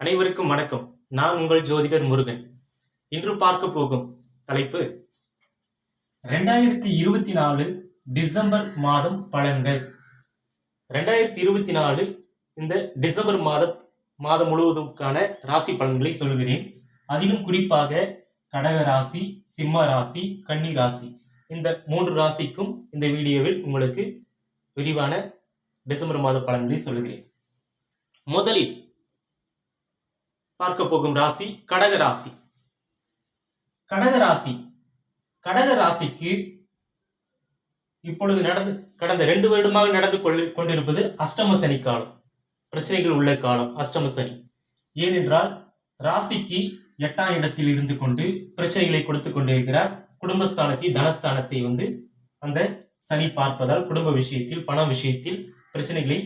அனைவருக்கும் வணக்கம். நான் உங்கள் ஜோதிடர் முருகன். இன்று பார்க்க போகும் தலைப்பு ரெண்டாயிரத்தி இருபத்தி நாலு டிசம்பர் மாதம் பலன்கள். ரெண்டாயிரத்தி இருபத்தி நாலு இந்த டிசம்பர் மாத மாதம் முழுவதுக்கான ராசி பலன்களை சொல்கிறேன் அதிலும் குறிப்பாக கடக ராசி சிம்ம ராசி கன்னி ராசி. இந்த மூன்று ராசிக்கும் இந்த வீடியோவில் உங்களுக்கு விரிவான டிசம்பர் மாத பலன்களை சொல்கிறேன் முதலில் பார்க்க போகும் ராசி கடக ராசி. கடக ராசி கடக ராசிக்கு இப்பொழுது நடந்து கடந்த ரெண்டு வருடமாக நடந்து கொள் கொண்டிருப்பது அஷ்டம சனி காலம். பிரச்சனைகள் உள்ள காலம் அஷ்டம சனி. ஏனென்றால் ராசிக்கு எட்டாம் இடத்தில் இருந்து கொண்டு பிரச்சனைகளை கொடுத்து கொண்டிருக்கிறார். குடும்பஸ்தானத்தை தனஸ்தானத்தை வந்து அந்த சனி பார்ப்பதால் குடும்ப விஷயத்தில் பண விஷயத்தில் பிரச்சனைகளை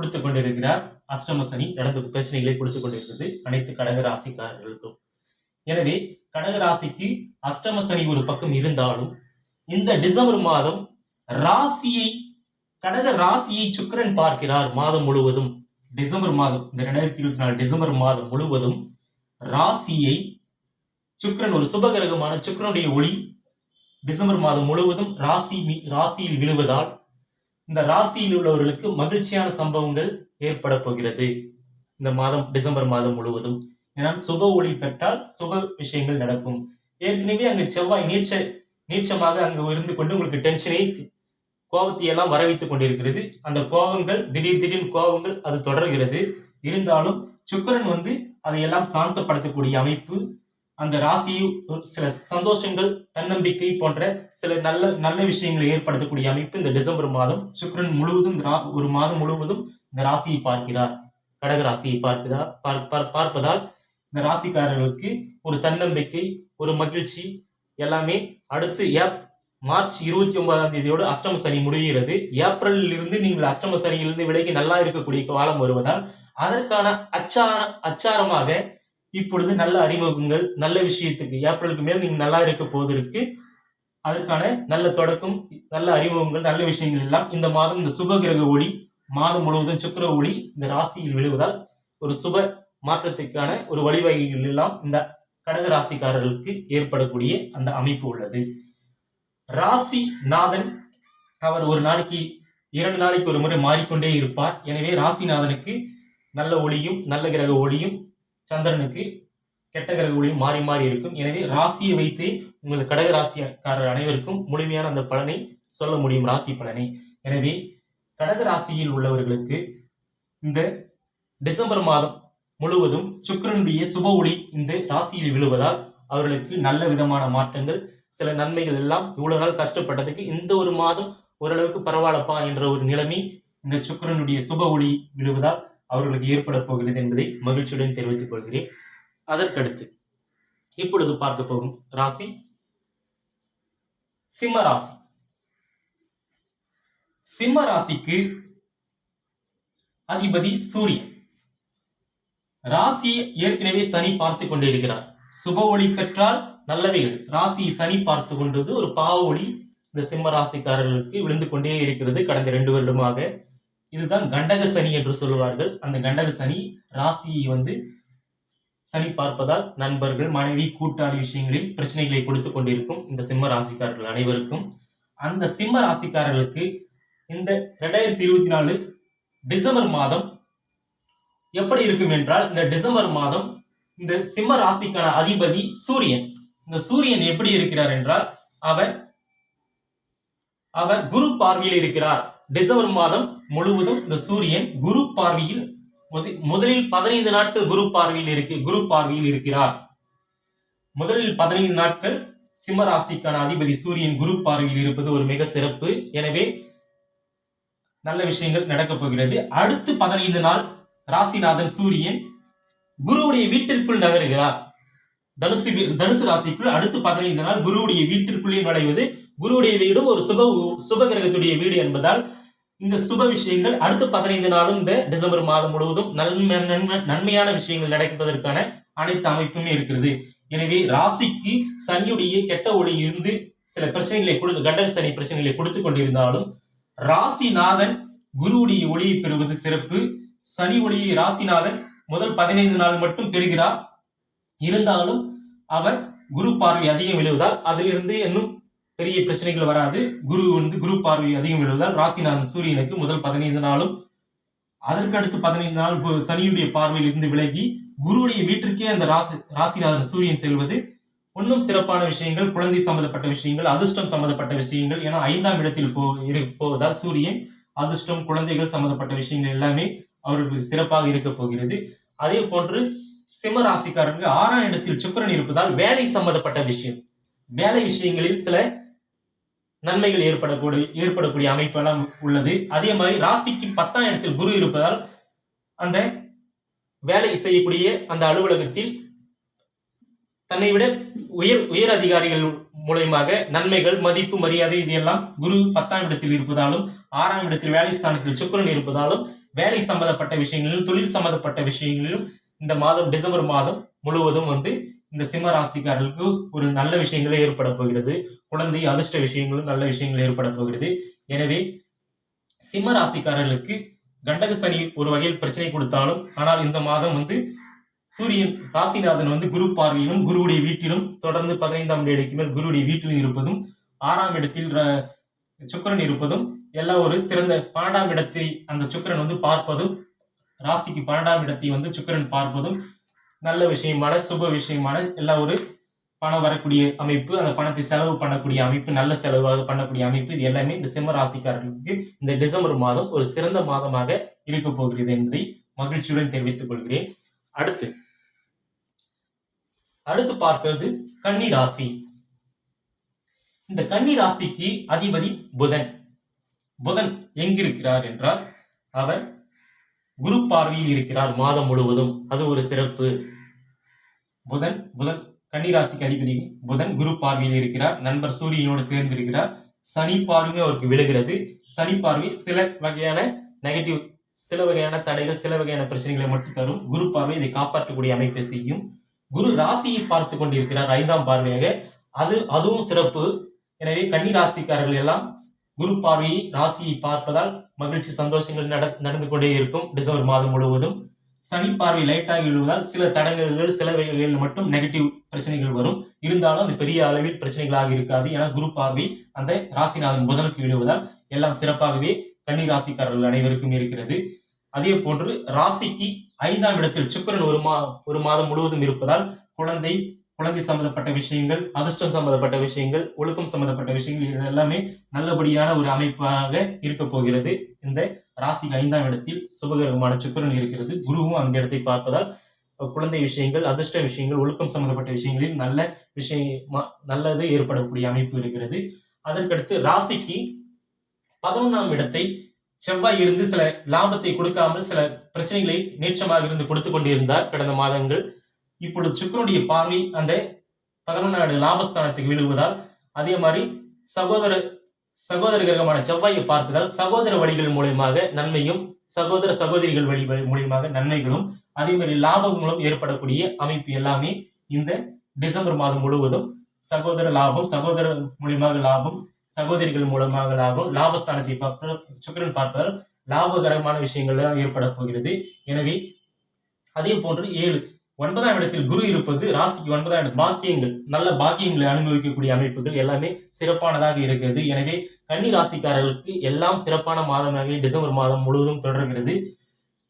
கொடுத்து கொண்டிருக்கிறார் அஷ்டம சனி நடந்து பிரச்சனைகளை கொடுத்து கொண்டிருக்கிறது அனைத்து கடக ராசிக்காரர்களுக்கும் எனவே கடக ராசிக்கு அஷ்டம சனி ஒரு பக்கம் இருந்தாலும் இந்த டிசம்பர் மாதம் ராசியை கடக ராசியை சுக்கிரன் பார்க்கிறார் மாதம் முழுவதும். டிசம்பர் மாதம் இந்த ரெண்டாயிரத்தி இருபத்தி நாலு டிசம்பர் மாதம் முழுவதும் ராசியை சுக்கிரன் ஒரு சுபகிரகமான சுக்கிரனுடைய ஒளி டிசம்பர் மாதம் முழுவதும் ராசி ராசியில் விழுவதால் இந்த ராசியில் உள்ளவர்களுக்கு மகிழ்ச்சியான சம்பவங்கள் ஏற்பட போகிறது. இந்த மாதம் டிசம்பர் மாதம் முழுவதும். ஏன்னா சுப ஒளி பெற்றால் சுப விஷயங்கள் நடக்கும். ஏற்கனவே அங்கு செவ்வாய் நீச்ச நீச்சமாக அங்கு இருந்து கொண்டு உங்களுக்கு டென்ஷனை கோபத்தை எல்லாம் வரவைத்துக் கொண்டிருக்கிறது. அந்த கோபங்கள் திடீர் திடீர் கோபங்கள் அது தொடர்கிறது. இருந்தாலும் சுக்கிரன் வந்து அதையெல்லாம் சாந்தப்படுத்தக்கூடிய அமைப்பு அந்த ராசியை ஒரு சில சந்தோஷங்கள் தன்னம்பிக்கை போன்ற சில நல்ல நல்ல விஷயங்களை ஏற்படுத்தக்கூடிய அமைப்பு இந்த டிசம்பர் மாதம். சுக்கரன் முழுவதும் ரா- ஒரு மாதம் முழுவதும் இந்த ராசியை பார்க்கிறார். கடக ராசியை பார்க்கிறார் பார்- பார்- பார்ப்பதால் இந்த ராசிக்காரர்களுக்கு ஒரு தன்னம்பிக்கை ஒரு மகிழ்ச்சி எல்லாமே அடுத்து ஏப் மார்ச் இருபத்தி ஒன்பதாம் தேதியோடு அஷ்டம சனி முடிகிறது. ஏப்ரலில் இருந்து நீங்கள் அஷ்டம சனியிலிருந்து விலகி நல்லா இருக்கக்கூடிய காலம் வருவதால் அதற்கான அச்சார அச்சாரமாக இப்பொழுது நல்ல அறிமுகங்கள் நல்ல விஷயத்துக்கு ஏப்ரலுக்கு மேல் நீங்கள் நல்லா இருக்க போவதற்கு அதற்கான நல்ல தொடக்கம் நல்ல அறிமுகங்கள் நல்ல விஷயங்கள் எல்லாம் இந்த மாதம் இந்த சுப கிரக ஒளி மாதம் முழுவதும் சுக்கர ஒளி இந்த ராசியில் விழுவதால் ஒரு சுப மாற்றத்துக்கான ஒரு வழிவகைகள் எல்லாம் இந்த கடக ராசிக்காரர்களுக்கு ஏற்படக்கூடிய அந்த அமைப்பு உள்ளது. ராசி நாதன் அவர் ஒரு நாளைக்கு இரண்டு நாளைக்கு ஒரு முறை மாறிக்கொண்டே இருப்பார். எனவே ராசிநாதனுக்கு நல்ல ஒளியும் நல்ல கிரக ஒளியும் சந்திரனுக்கு கெட்ட கிரக ஒளியும் மாறி மாறி இருக்கும். எனவே ராசியை வைத்து உங்கள் கடக ராசிக்காரர் அனைவருக்கும் முழுமையான அந்த பலனை சொல்ல முடியும் ராசி பலனை. எனவே கடக ராசியில் உள்ளவர்களுக்கு இந்த டிசம்பர் மாதம் முழுவதும் சுக்கிரனுடைய சுப ஒளி இந்த ராசியில் விழுவதால் அவர்களுக்கு நல்ல விதமான மாற்றங்கள் சில நன்மைகள் எல்லாம் இவ்வளவு நாள் கஷ்டப்பட்டதுக்கு இந்த ஒரு மாதம் ஓரளவுக்கு பரவாயில்லப்பா என்ற ஒரு நிலைமை இந்த சுக்கிரனுடைய சுப ஒளி விழுவதால் அவர்களுக்கு ஏற்பட போகிறது என்பதை மகிழ்ச்சியுடன் தெரிவித்துக் கொள்கிறேன். அதற்கடுத்து இப்பொழுது பார்க்க போகும் ராசி. சிம்ம ராசி. சிம்ம ராசிக்கு அதிபதி சூரியன். ராசியை ஏற்கனவே சனி பார்த்து கொண்டிருக்கிறார் சுப ஒளி பெற்றால் நல்லவைகள். ராசியை சனி பார்த்து கொண்டது ஒரு பாவ ஒளி. இந்த சிம்ம ராசிக்காரர்களுக்கு விழுந்து கொண்டே இருக்கிறது. கடந்த ரெண்டு வருடமாக இதுதான் கண்டக சனி என்று சொல்லுவார்கள். அந்த கண்டக சனி ராசியை வந்து சனி பார்ப்பதால் நண்பர்கள் மனைவி கூட்டாளி விஷயங்களில் பிரச்சனைகளை கொடுத்து கொண்டிருக்கும் இந்த சிம்ம ராசிக்காரர்கள் அனைவருக்கும். அந்த சிம்ம ராசிக்காரர்களுக்கு இந்த ரெண்டாயிரத்தி இருபத்தி நாலு டிசம்பர் மாதம் எப்படி இருக்கும் என்றால் இந்த டிசம்பர் மாதம் இந்த சிம்ம ராசிக்கான அதிபதி சூரியன். இந்த சூரியன் எப்படி இருக்கிறார் என்றால் அவர் அவர் குரு பார்வையில் இருக்கிறார். டிசம்பர் மாதம் முழுவதும் இந்த சூரியன் குரு பார்வையில் முதலில் பதினைந்து நாட்கள் குரு பார்வையில் இருக்கு குரு பார்வையில் இருக்கிறார். முதலில் பதினைந்து நாட்கள் சிம்மராசிக்கான அதிபதி சூரியன் குரு பார்வையில் இருப்பது ஒரு மிக சிறப்பு. எனவே நல்ல விஷயங்கள் நடக்கப் போகிறது. அடுத்து பதினைந்து நாள் ராசிநாதன் சூரியன் குருவுடைய வீட்டிற்குள் நகருகிறார். தனுசு தனுசு ராசிக்குள் அடுத்து பதினைந்து நாள் குருவுடைய வீட்டிற்குள்ளே நுழைவது குருவுடைய வீடும் ஒரு சுப சுப கிரகத்துடைய வீடு என்பதால் இந்த சுப விஷயங்கள் அடுத்த பதினைந்து நாளும் இந்த டிசம்பர் மாதம் முழுவதும் நன்மை நன்மை- நன்மையான விஷயங்கள் நடப்பதற்கான அனைத்து அமைப்புமே இருக்கிறது. எனவே ராசிக்கு சனியுடைய கெட்ட ஒளி இருந்து சில பிரச்சனைகளை கொடுத்து கண்டக சனி பிரச்சனைகளை கொடுத்து கொண்டிருந்தாலும் ராசிநாதன் குருவுடைய ஒளியை பெறுவது சிறப்பு. சனி ஒளியை ராசிநாதன் முதல் பதினைந்து நாள் மட்டும் பெறுகிறார் இருந்தாலும் அவர் குரு பார்வை அதிகம் விழுவதால் அதிலிருந்து இன்னும் பெரிய பிரச்சனைகள் வராது. குரு வந்து குரு பார்வை அதிகம் விழுவதால் ராசிநாதன் சூரியனுக்கு முதல் பதினைந்து நாளும் அதற்கு அடுத்து பதினைந்து நாள் சனியுடைய பார்வையில் இருந்து விலகி குருவுடைய வீட்டிற்கே அந்த ராசி ராசிநாதன் சூரியன் செல்வது. ஒன்றும் சிறப்பான விஷயங்கள் குழந்தை சம்பந்தப்பட்ட விஷயங்கள் அதிர்ஷ்டம் சம்பந்தப்பட்ட விஷயங்கள். ஏன்னா ஐந்தாம் இடத்தில் போ போவதால் சூரியன் அதிர்ஷ்டம் குழந்தைகள் சம்பந்தப்பட்ட விஷயங்கள் எல்லாமே அவர்களுக்கு சிறப்பாக இருக்க போகிறது. அதே போன்று சிம்ம ராசிக்காரருக்கு ஆறாம் இடத்தில் சுக்கரன் இருப்பதால் வேலை சம்பந்தப்பட்ட விஷயம். வேலை விஷயங்களில் சில நன்மைகள் ஏற்படக்கூடிய ஏற்படக்கூடிய அமைப்பெல்லாம் உள்ளது. அதே மாதிரி ராசிக்கு பத்தாம் இடத்தில் குரு இருப்பதால் அந்த வேலை செய்யக்கூடிய அந்த அலுவலகத்தில் தன்னை விட உயர் உயர் அதிகாரிகள் மூலயமாக நன்மைகள் மதிப்பு மரியாதை இதையெல்லாம் குரு பத்தாம் இடத்தில் இருப்பதாலும் ஆறாம் இடத்தில் வேலை ஸ்தானத்தில் சுக்கிரன் இருப்பதாலும் வேலை சம்பந்தப்பட்ட விஷயங்களிலும் தொழில் சம்பந்தப்பட்ட விஷயங்களிலும் இந்த மாதம் டிசம்பர் மாதம் முழுவதும் வந்து இந்த சிம்ம ராசிக்காரர்களுக்கு ஒரு நல்ல விஷயங்களே ஏற்பட போகிறது. குழந்தை அதிர்ஷ்ட விஷயங்களும் நல்ல விஷயங்கள் ஏற்பட போகிறது. எனவே சிம்ம ராசிக்காரர்களுக்கு கண்டக சனி ஒரு வகையில் பிரச்சனை கொடுத்தாலும் ஆனால் இந்த மாதம் வந்து சூரியன் ராசிநாதன் வந்து குரு பார்வையிலும் குருவுடைய வீட்டிலும் தொடர்ந்து பதினைந்தாம் இடத்துக்கு மேல் குருவுடைய வீட்டிலும் இருப்பதும் ஆறாம் இடத்தில் ர- சுக்கிரன் இருப்பதும் எல்லாம் ஒரு சிறந்த பன்னெண்டாம் இடத்தை அந்த சுக்கிரன் வந்து பார்ப்பதும் ராசிக்கு பன்னெண்டாம் இடத்தை வந்து சுக்கிரன் பார்ப்பதும் நல்ல விஷயமான சுப விஷயமான எல்லா ஒரு பணம் வரக்கூடிய அமைப்பு அந்த பணத்தை செலவு பண்ணக்கூடிய அமைப்பு நல்ல செலவாக பண்ணக்கூடிய அமைப்பு இது எல்லாமே இந்த சிம்ம ராசிக்காரர்களுக்கு இந்த டிசம்பர் மாதம் ஒரு சிறந்த மாதமாக இருக்க போகிறது என்பதை மகிழ்ச்சியுடன் தெரிவித்துக் கொள்கிறேன். அடுத்து அடுத்து பார்க்கிறது கன்னி ராசி. இந்த கன்னி ராசிக்கு அதிபதி புதன். புதன் எங்கிருக்கிறார் என்றால் அவர் குரு பார்வையில் இருக்கிறார் மாதம் முழுவதும். அது ஒரு சிறப்பு. புதன் புதன் கன்னிராசிக்கு அதிபதி. புதன் குரு பார்வையில் இருக்கிறார். நண்பர் சூரியனோடு சேர்ந்து இருக்கிறார் சனி பார்வையும் அவருக்கு விழுகிறது. சனி பார்வை சில வகையான நெகட்டிவ் சில வகையான தடைகள் சில வகையான பிரச்சனைகளை மட்டும் தரும். குரு பார்வை இதை காப்பாற்றக்கூடிய அமைப்பை செய்யும். குரு ராசியை பார்த்து கொண்டிருக்கிறார் ஐந்தாம் பார்வையாக. அது அதுவும் சிறப்பு. எனவே கன்னி ராசிக்காரர்கள் எல்லாம் குரு பார்வையை ராசியை பார்ப்பதால் மகிழ்ச்சி சந்தோஷங்கள் நட நடந்து கொண்டே இருக்கும் டிசம்பர் மாதம் முழுவதும். சனி பார்வை லைட்டாக விழுவதால் சில தடங்கல்கள் சில வகைகளில் மட்டும் நெகட்டிவ் பிரச்சனைகள் வரும். இருந்தாலும் அது பெரிய அளவில் பிரச்சனைகளாக இருக்காது. ஏன்னா குரு பார்வை அந்த ராசிநாதன் புதனுக்கு விழுவதால் எல்லாம் சிறப்பாகவே கன்னி ராசிக்காரர்கள் அனைவருக்கும் இருக்கிறது. அதே போன்று ராசிக்கு ஐந்தாம் இடத்தில் சுக்கரன் ஒரு மா ஒரு மாதம் முழுவதும் இருப்பதால் குழந்தை குழந்தை சம்பந்தப்பட்ட விஷயங்கள் அதிர்ஷ்டம் சம்பந்தப்பட்ட விஷயங்கள் ஒழுக்கம் சம்பந்தப்பட்ட விஷயங்கள் இது எல்லாமே நல்லபடியான ஒரு அமைப்பாக இருக்க போகிறது. இந்த ராசிக்கு ஐந்தாம் இடத்தில் சுபகிரகமான சுக்கிரன் இருக்கிறது. குருவும் அந்த இடத்தை பார்ப்பதால் குழந்தை விஷயங்கள் அதிர்ஷ்ட விஷயங்கள் ஒழுக்கம் சம்பந்தப்பட்ட விஷயங்களில் நல்ல விஷயம் நல்லது ஏற்படக்கூடிய அமைப்பு இருக்கிறது. அதற்கடுத்து ராசிக்கு பதினொன்றாம் இடத்தை செவ்வாய் இருந்து சில லாபத்தை கொடுக்காமல் சில பிரச்சனைகளை நேற்றமாக இருந்து கொடுத்து கொண்டிருந்தார். கடந்த மாதங்கள் இப்பொழுது சுக்கரனுடைய பார்வை அந்த பதினொன்னாடு லாபஸ்தானத்துக்கு விழுவதால் அதே மாதிரி சகோதர சகோதர கிரகமான செவ்வாயை பார்ப்பதால் சகோதர வழிகள் மூலயமாக நன்மையும் சகோதர சகோதரிகள் வழி வழி மூலியமாக நன்மைகளும் அதே மாதிரி லாபம் மூலம் ஏற்படக்கூடிய அமைப்பு எல்லாமே இந்த டிசம்பர் மாதம் முழுவதும் சகோதர லாபம் சகோதர மூலியமாக லாபம் சகோதரிகள் மூலமாக லாபம் லாபஸ்தானத்தை பார்த்தால் சுக்கரன் பார்ப்பதால் லாபகரமான விஷயங்கள் ஏற்பட போகிறது. எனவே அதே போன்று ஏழு ஒன்பதாம் இடத்தில் குரு இருப்பது ராசிக்கு ஒன்பதாம் இடம் பாக்கியங்கள் நல்ல பாக்கியங்களை அனுபவிக்கக்கூடிய அமைப்புகள் எல்லாமே சிறப்பானதாக இருக்கிறது. எனவே கன்னி ராசிக்காரர்களுக்கு எல்லாம் சிறப்பான மாதமாகவே டிசம்பர் மாதம் முழுவதும் தொடர்கிறது.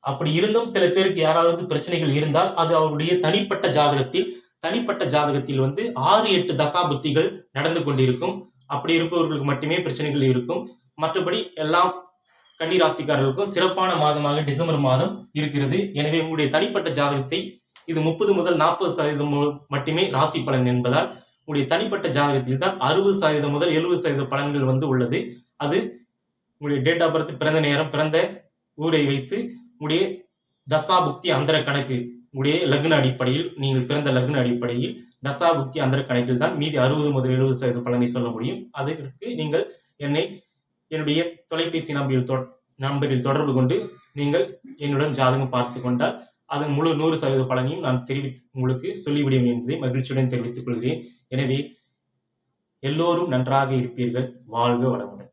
அப்படி இருந்தும் சில பேருக்கு யாராவது பிரச்சனைகள் இருந்தால் அது அவருடைய தனிப்பட்ட ஜாதகத்தில் தனிப்பட்ட ஜாதகத்தில் வந்து ஆறு எட்டு தசாபுத்திகள் நடந்து கொண்டிருக்கும். அப்படி இருப்பவர்களுக்கு மட்டுமே பிரச்சனைகள் இருக்கும். மற்றபடி எல்லாம் கன்னி ராசிக்காரர்களுக்கும் சிறப்பான மாதமாக டிசம்பர் மாதம் இருக்கிறது. எனவே உங்களுடைய தனிப்பட்ட ஜாதகத்தை இது முப்பது முதல் நாற்பது சதவீதம் மட்டுமே ராசி பலன் என்பதால் உங்களுடைய தனிப்பட்ட ஜாதகத்தில் தான் அறுபது சதவீதம் முதல் எழுபது சதவீத பலன்கள் வந்து உள்ளது. அது உங்களுடைய டேட் ஆஃப் பர்த் பிறந்த நேரம் பிறந்த ஊரை வைத்து உங்களுடைய தசாபுக்தி அந்தர கணக்கு உடைய லக்ன அடிப்படையில் நீங்கள் பிறந்த லக்ன அடிப்படையில் தசாபுக்தி அந்தர கணக்கில் தான் மீதி அறுபது முதல் எழுபது சதவீத பலனை சொல்ல முடியும். அதற்கு நீங்கள் என்னை என்னுடைய தொலைபேசி நம்பரில் நம்பரில் தொடர்பு கொண்டு நீங்கள் என்னுடன் ஜாதகம் பார்த்து கொண்டால் அதன் முழு நூறு சதவீத பலனையும் நான் தெரிவித்து உங்களுக்கு சொல்லிவிடுவேன் என்பதை மகிழ்ச்சியுடன் தெரிவித்துக் கொள்கிறேன். எனவே எல்லோரும் நன்றாக இருப்பீர்கள். வாழ்க வளமுடன்.